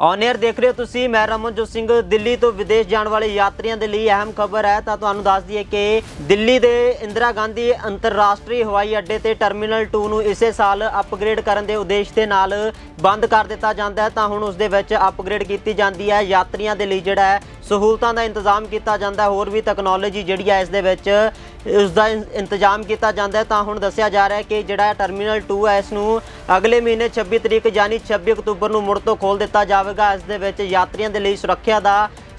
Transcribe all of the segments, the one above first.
On air ਦੇਖ ਰਹੇ ਹੋ ਤੁਸੀਂ, ਮੈਂ ਰਮਨਜੋਤ ਸਿੰਘ, ਦਿੱਲੀ ਤੋਂ ਵਿਦੇਸ਼ ਜਾਣ ਵਾਲੇ ਯਾਤਰੀਆਂ ਦੇ ਲਈ ਅਹਿਮ ਖਬਰ ਹੈ। ਤਾਂ ਤੁਹਾਨੂੰ ਦੱਸ ਦਈਏ ਕਿ ਦਿੱਲੀ ਦੇ ਇੰਦਰਾ ਗਾਂਧੀ ਅੰਤਰਰਾਸ਼ਟਰੀ ਹਵਾਈ ਅੱਡੇ ਤੇ ਟਰਮੀਨਲ 2 ਨੂੰ ਇਸੇ ਸਾਲ ਅਪਗ੍ਰੇਡ ਕਰਨ ਦੇ ਉਦੇਸ਼ ਦੇ ਨਾਲ ਬੰਦ ਕਰ ਦਿੱਤਾ ਜਾਂਦਾ ਹੈ। ਤਾਂ ਹੁਣ ਉਸ ਦੇ ਵਿੱਚ ਅਪਗ੍ਰੇਡ ਕੀਤੀ ਜਾਂਦੀ ਹੈ। ਯਾਤਰੀਆਂ ਦੇ ਲਈ ਜਿਹੜਾ ਹੈ, ਸਹੂਲਤਾਂ ਦਾ ਇੰਤਜ਼ਾਮ ਕੀਤਾ ਜਾਂਦਾ ਹੋਰ ਵੀ ਟੈਕਨੋਲੋਜੀ ਜਿਹੜੀ ਹੈ, ਇਸ ਦੇ ਵਿੱਚ ਉਸ ਦਾ ਇੰ- ਇੰਤਜ਼ਾਮ ਕੀਤਾ ਜਾਂਦਾ ਹੈ। ਤਾਂ ਹੁਣ ਦੱਸਿਆ ਜਾ ਰਿਹਾ ਹੈ ਕਿ ਜਿਹੜਾ ਟਰਮੀਨਲ 2 ਹੈ, ਇਸ ਨੂੰ ਅਗਲੇ ਮਹੀਨੇ 26 ਤਰੀਕ ਯਾਨੀ 26 ਅਕਤੂਬਰ ਨੂੰ ਮੁੜ ਤੋਂ ਖੋਲ ਦਿੱਤਾ ਜਾਵੇਗਾ। ਇਸ ਦੇ ਵਿੱਚ ਯਾਤਰੀਆਂ ਦੇ ਲਈ ਸੁਰੱਖਿਆ ਦਾ,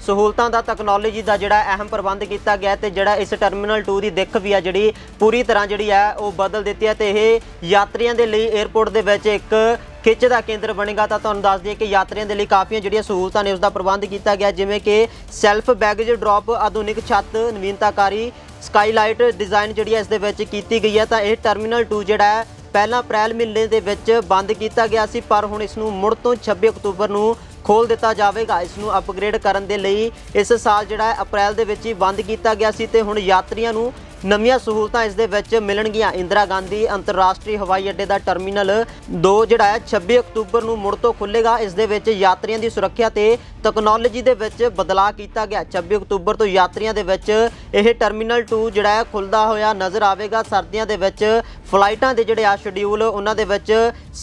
ਸਹੂਲਤਾਂ ਦਾ ਟੈਕਨੋਲੋਜੀ ਦਾ ਜਿਹੜਾ ਅਹਿਮ ਪ੍ਰਬੰਧ ਕੀਤਾ ਗਿਆ ਹੈ ਤੇ ਜਿਹੜਾ ਇਸ ਟਰਮੀਨਲ 2 ਦੀ ਦਿੱਖ ਵੀ ਆ ਜਿਹੜੀ ਪੂਰੀ ਤਰ੍ਹਾਂ ਜਿਹੜੀ ਹੈ ਉਹ ਬਦਲ ਦਿੱਤੀ ਹੈ ਤੇ ਇਹ ਯਾਤਰੀਆਂ ਦੇ ਲਈ 에ਅਰਪੋਰਟ ਦੇ ਵਿੱਚ ਇੱਕ ਖਿੱਚ ਦਾ ਕੇਂਦਰ ਬਣੇਗਾ। ਤਾਂ ਤੁਹਾਨੂੰ ਦੱਸ ਦਈਏ ਕਿ ਯਾਤਰੀਆਂ ਦੇ ਲਈ ਕਾਫੀਆਂ ਜਿਹੜੀਆਂ ਸਹੂਲਤਾਂ ਨੇ ਉਸ ਦਾ ਪ੍ਰਬੰਧ ਕੀਤਾ ਗਿਆ, ਜਿਵੇਂ ਕਿ ਸੈਲਫ ਬੈਗੇਜ ਡ੍ਰੌਪ ਆਧੁਨਿਕ ਛੱਤ, ਨਵੀਨਤਾਕਾਰੀ ਸਕਾਈਲਾਈਟ ਡਿਜ਼ਾਈਨ ਜਿਹੜੀ ਹੈ ਇਸ ਦੇ ਵਿੱਚ ਕੀਤੀ ਗਈ ਹੈ। ਤਾਂ ਇਹ ਟਰਮੀਨਲ 2 ਜਿਹੜਾ ਹੈ ਪਹਿਲਾਂ ਅਪ੍ਰੈਲ ਮਹੀਨੇ ਦੇ ਵਿੱਚ ਬੰਦ ਕੀਤਾ ਗਿਆ ਸੀ, ਪਰ ਹੁਣ ਇਸ ਨੂੰ ਮੁੜ ਤੋਂ 26 ਅਕਤੂਬਰ ਨੂੰ ਖੋਲ ਦਿੱਤਾ ਜਾਵੇਗਾ। ਇਸ ਨੂੰ ਅਪਗ੍ਰੇਡ ਕਰਨ ਦੇ ਲਈ ਇਸ ਸਾਲ ਜਿਹੜਾ ਅਪ੍ਰੈਲ ਦੇ ਵਿੱਚ ਹੀ ਬੰਦ ਕੀਤਾ ਗਿਆ ਸੀ ਤੇ ਹੁਣ ਯਾਤਰੀਆਂ ਨੂੰ ਨਵੀਆਂ ਸਹੂਲਤਾਂ ਇਸ ਦੇ ਵਿੱਚ ਮਿਲਣਗੀਆਂ। ਇੰਦਰਾ ਗਾਂਧੀ ਅੰਤਰਰਾਸ਼ਟਰੀ ਹਵਾਈ ਅੱਡੇ ਦਾ ਟਰਮੀਨਲ 2 ਜਿਹੜਾ ਹੈ 26 ਅਕਤੂਬਰ ਨੂੰ ਮੁੜ ਤੋਂ ਖੁੱਲੇਗਾ ਇਸ ਦੇ ਵਿੱਚ ਯਾਤਰੀਆਂ ਦੀ ਸੁਰੱਖਿਆ ਤੇ ਟੈਕਨੋਲੋਜੀ ਦੇ ਵਿੱਚ ਬਦਲਾਅ ਕੀਤਾ ਗਿਆ। 26 ਅਕਤੂਬਰ ਤੋਂ ਯਾਤਰੀਆਂ ਦੇ ਵਿੱਚ ਇਹ ਟਰਮੀਨਲ 2 ਜਿਹੜਾ ਹੈ ਖੁੱਲਦਾ ਹੋਇਆ ਨਜ਼ਰ ਆਵੇਗਾ। ਸਰਦੀਆਂ ਦੇ ਵਿੱਚ ਫਲਾਈਟਾਂ ਦੇ ਜਿਹੜੇ ਆ ਸ਼ਡਿਊਲ ਉਹਨਾਂ ਦੇ ਵਿੱਚ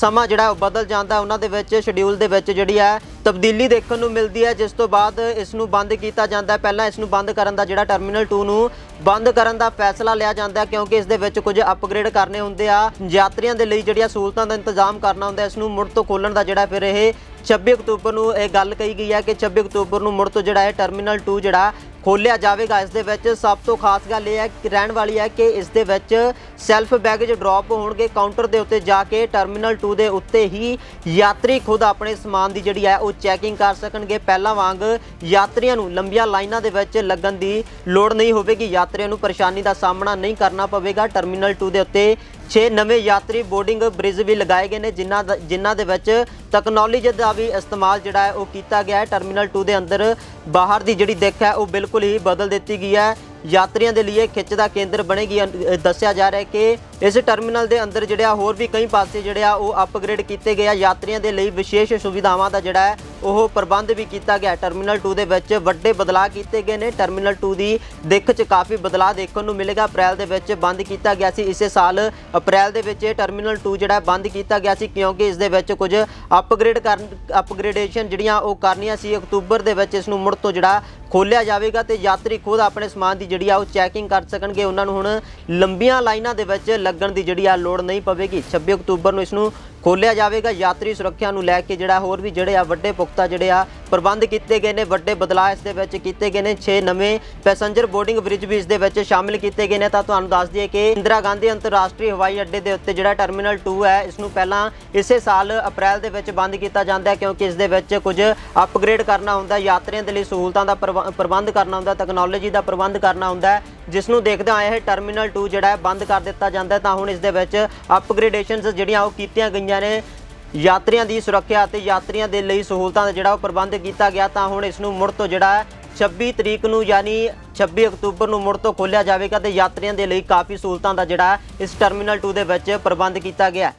ਸਮਾਂ ਜਿਹੜਾ ਉਹ ਬਦਲ ਜਾਂਦਾ। ਉਹਨਾਂ ਦੇ ਵਿੱਚ ਸ਼ਡਿਊਲ ਦੇ ਵਿੱਚ ਜਿਹੜੀ ਹੈ ਤਬਦੀਲੀ ਦੇਖਣ ਨੂੰ ਮਿਲਦੀ ਹੈ, ਜਿਸ ਤੋਂ ਬਾਅਦ ਇਸ ਨੂੰ ਬੰਦ ਕੀਤਾ ਜਾਂਦਾ ਹੈ। ਪਹਿਲਾਂ ਇਸ ਨੂੰ ਬੰਦ ਕਰਨ ਦਾ ਜਿਹੜਾ ਟਰਮੀਨਲ 2 ਨੂੰ ਬੰਦ ਕਰਨ ਦਾ ਫੈਸਲਾ ਲਿਆ ਜਾਂਦਾ ਕਿਉਂਕਿ ਇਸ ਦੇ ਵਿੱਚ ਕੁਝ ਅਪਗ੍ਰੇਡ ਕਰਨੇ ਹੁੰਦੇ ਆ। ਯਾਤਰੀਆਂ ਦੇ ਲਈ ਜਿਹੜੀਆਂ ਸਹੂਲਤਾਂ ਦਾ ਇੰਤਜ਼ਾਮ ਕਰਨਾ ਹੁੰਦਾ ਇਸ ਨੂੰ ਮੁੜ ਤੋਂ ਖੋਲਣ ਦਾ ਜਿਹੜਾ ਫਿਰ ਇਹ 26 ਅਕਤੂਬਰ ਨੂੰ ਇਹ ਗੱਲ ਕਹੀ ਗਈ ਹੈ ਕਿ 26 ਅਕਤੂਬਰ ਨੂੰ ਮੁੜ ਤੋਂ ਜਿਹੜਾ ਹੈ ਟਰਮੀਨਲ 2 ਜਿਹੜਾ ਖੋਲਿਆ ਜਾਵੇਗਾ। ਇਸ ਦੇ ਵਿੱਚ ਸਭ ਤੋਂ ਖਾਸ ਗੱਲ ਇਹ ਹੈ ਕਿ ਰਹਿਣ ਵਾਲੀ ਹੈ ਕਿ ਇਸ ਦੇ ਵਿੱਚ ਸੈਲਫ ਬੈਗੇਜ ਡ੍ਰੌਪ ਹੋਣਗੇ। ਕਾਊਂਟਰ ਦੇ ਉੱਤੇ ਜਾ ਕੇ ਟਰਮੀਨਲ 2 ਦੇ ਉੱਤੇ ਹੀ ਯਾਤਰੀ ਖੁਦ ਆਪਣੇ ਸਮਾਨ ਦੀ ਜਿਹੜੀ ਹੈ ਉਹ ਚੈਕਿੰਗ ਕਰ ਸਕਣਗੇ। ਪਹਿਲਾਂ ਵਾਂਗ ਯਾਤਰੀਆਂ ਨੂੰ ਲੰਬੀਆਂ ਲਾਈਨਾਂ ਦੇ ਵਿੱਚ ਲੱਗਣ ਦੀ ਲੋੜ ਨਹੀਂ ਹੋਵੇਗੀ। ਯਾਤਰੀਆਂ ਨੂੰ ਪਰੇਸ਼ਾਨੀ ਦਾ ਸਾਹਮਣਾ ਨਹੀਂ ਕਰਨਾ ਪਵੇਗਾ। ਟਰਮੀਨਲ 2 ਦੇ ਉੱਤੇ 6 ਨਵੇਂ ਯਾਤਰੀ ਬੋਰਡਿੰਗ ਬ੍ਰਿਜ ਵੀ ਲਗਾਏ ਗਏ ਨੇ, ਜਿਨ੍ਹਾਂ ਦਾ- ਜਿਨ੍ਹਾਂ ਦੇ ਵਿੱਚ ਟੈਕਨੋਲੋਜੀ ਦਾ ਵੀ ਇਸਤੇਮਾਲ ਜਿਹੜਾ ਹੈ ਉਹ ਕੀਤਾ ਗਿਆ ਹੈ। ਟਰਮੀਨਲ 2 ਦੇ ਅੰਦਰ ਬਾਹਰ ਦੀ ਜਿਹੜੀ ਦਿੱਖ ਹੈ, ਉਹ ਬਿਲਕੁਲ ਹੀ ਬਦਲ ਦਿੱਤੀ ਗਈ ਹੈ। ਯਾਤਰੀਆਂ ਦੇ ਲਈ ਇਹ ਖਿੱਚ ਦਾ ਕੇਂਦਰ ਬਣੇਗੀ। ਦੱਸਿਆ ਜਾ ਰਿਹਾ ਹੈ ਕਿ ਇਸ ਟਰਮੀਨਲ ਦੇ ਅੰਦਰ ਜਿਹੜਾ ਹੋਰ ਵੀ ਕਈ ਪਾਸੇ ਜਿਹੜੇ ਆ ਉਹ ਅਪਗ੍ਰੇਡ ਕੀਤੇ ਗਏ ਆ। ਯਾਤਰੀਆਂ ਦੇ ਲਈ ਵਿਸ਼ੇਸ਼ ਸੁਵਿਧਾਵਾਂ ਦਾ ਜਿਹੜਾ ਹੈ, ਉਹ ਪ੍ਰਬੰਧ ਵੀ ਕੀਤਾ ਗਿਆ। ਟਰਮੀਨਲ 2 ਦੇ ਵਿੱਚ ਵੱਡੇ ਬਦਲਾਅ ਕੀਤੇ ਗਏ ਨੇ। ਟਰਮੀਨਲ 2 ਦੀ ਦਿੱਖ 'ਚ ਕਾਫੀ ਬਦਲਾਅ ਦੇਖਣ ਨੂੰ ਮਿਲੇਗਾ। ਅਪ੍ਰੈਲ ਦੇ ਵਿੱਚ ਬੰਦ ਕੀਤਾ ਗਿਆ ਸੀ। ਇਸੇ ਸਾਲ ਅਪ੍ਰੈਲ ਦੇ ਵਿੱਚ ਇਹ ਟਰਮੀਨਲ 2 ਜਿਹੜਾ ਬੰਦ ਕੀਤਾ ਗਿਆ ਸੀ ਕਿਉਂਕਿ ਇਸ ਦੇ ਵਿੱਚ ਕੁਝ ਅਪਗ੍ਰੇਡ ਕਰਨ ਅਪਗ੍ਰੇਡੇਸ਼ਨ ਜਿਹੜੀਆਂ ਉਹ ਕਰਨੀਆਂ ਸੀ। ਅਕਤੂਬਰ ਦੇ ਵਿੱਚ ਇਸ ਨੂੰ ਮੁੜ ਤੋਂ ਜਿਹੜਾ ਖੋਲਿਆ ਜਾਵੇਗਾ ਤੇ ਯਾਤਰੀ ਖੁਦ ਆਪਣੇ ਸਮਾਨ ਦੀ ਜਿਹੜੀ ਆ ਉਹ ਚੈਕਿੰਗ ਕਰ ਸਕਣਗੇ। ਉਹਨਾਂ ਨੂੰ ਹੁਣ ਲੰਬੀਆਂ ਲਾਈਨਾਂ ਦੇ ਵਿੱਚ ਲੱਗਣ ਦੀ ਜਿਹੜੀ ਆ ਲੋੜ ਨਹੀਂ ਪਵੇਗੀ। 26 ਅਕਤੂਬਰ ਨੂੰ ਇਸ ਨੂੰ ਖੋਲਿਆ ਜਾਵੇਗਾ। ਯਾਤਰੀ ਸੁਰੱਖਿਆ ਨੂੰ ਲੈ ਕੇ ਜਿਹੜਾ ਹੋਰ ਵੀ ਜਿਹੜੇ ਆ ਵੱਡੇ ਪੁਖਤਾ ਜਿਹੜੇ ਆ ਪ੍ਰਬੰਧ ਕੀਤੇ ਗਏ ਨੇ, ਵੱਡੇ ਬਦਲਾਅ ਇਸ ਦੇ ਵਿੱਚ ਕੀਤੇ ਗਏ ਨੇ। 6 ਨਵੇਂ ਪੈਸੇਂਜਰ ਬੋਰਡਿੰਗ ਬ੍ਰਿਜ ਵੀ ਇਸ ਦੇ ਵਿੱਚ ਸ਼ਾਮਿਲ ਕੀਤੇ ਗਏ ਨੇ। ਤਾਂ ਤੁਹਾਨੂੰ ਦੱਸ ਦਈਏ ਕਿ ਇੰਦਰਾ ਗਾਂਧੀ ਅੰਤਰਰਾਸ਼ਟਰੀ ਹਵਾਈ ਅੱਡੇ ਦੇ ਉੱਤੇ ਜਿਹੜਾ ਟਰਮੀਨਲ 2 ਹੈ ਇਸ ਨੂੰ ਪਹਿਲਾਂ ਇਸੇ ਸਾਲ ਅਪ੍ਰੈਲ ਦੇ ਵਿੱਚ ਬੰਦ ਕੀਤਾ ਜਾਂਦਾ ਹੈ, ਕਿਉਂਕਿ ਇਸ ਦੇ ਵਿੱਚ ਕੁਝ ਅਪਗ੍ਰੇਡ ਕਰਨਾ ਹੁੰਦਾ, ਯਾਤਰੀਆਂ ਦੇ ਲਈ ਸਹੂਲਤਾਂ ਦਾ ਪ੍ਰਬ- ਪ੍ਰਬੰਧ ਕਰਨਾ ਹੁੰਦਾ ਟੈਕਨੋਲੋਜੀ ਦਾ ਪ੍ਰਬੰਧ ਕਰਨਾ ਹੁੰਦਾ ਜਿਸ ਨੂੰ ਦੇਖਦਿਆਂ ਹੋਏ ਇਹ ਟਰਮੀਨਲ 2 ਜਿਹੜਾ ਹੈ ਬੰਦ ਕਰ ਦਿੱਤਾ ਜਾਂਦਾ ਤਾਂ ਹੁਣ ਇਸ ਦੇ ਵਿੱਚ ਅਪਗ੍ਰੇਡੇਸ਼ਨਸ ਜਿਹੜੀਆਂ ਉਹ ਕੀਤੀਆਂ ਗਈਆਂ ਨੇ। ਯਾਤਰੀਆਂ ਦੀ ਸੁਰੱਖਿਆ ਅਤੇ ਯਾਤਰੀਆਂ ਦੇ ਲਈ ਸਹੂਲਤਾਂ ਦਾ ਜਿਹੜਾ ਉਹ ਪ੍ਰਬੰਧ ਕੀਤਾ ਗਿਆ। ਤਾਂ ਹੁਣ ਇਸ ਨੂੰ ਮੁੜ ਤੋਂ ਜਿਹੜਾ ਹੈ 26 ਤਰੀਕ ਨੂੰ ਯਾਨੀ 26 ਅਕਤੂਬਰ ਨੂੰ ਮੁੜ ਤੋਂ ਖੋਲ੍ਹਿਆ ਜਾਵੇਗਾ ਤੇ ਯਾਤਰੀਆਂ ਦੇ ਲਈ ਕਾਫੀ ਸਹੂਲਤਾਂ ਦਾ ਜਿਹੜਾ ਇਸ ਟਰਮੀਨਲ 2 ਦੇ ਵਿੱਚ ਪ੍ਰਬੰਧ ਕੀਤਾ ਗਿਆ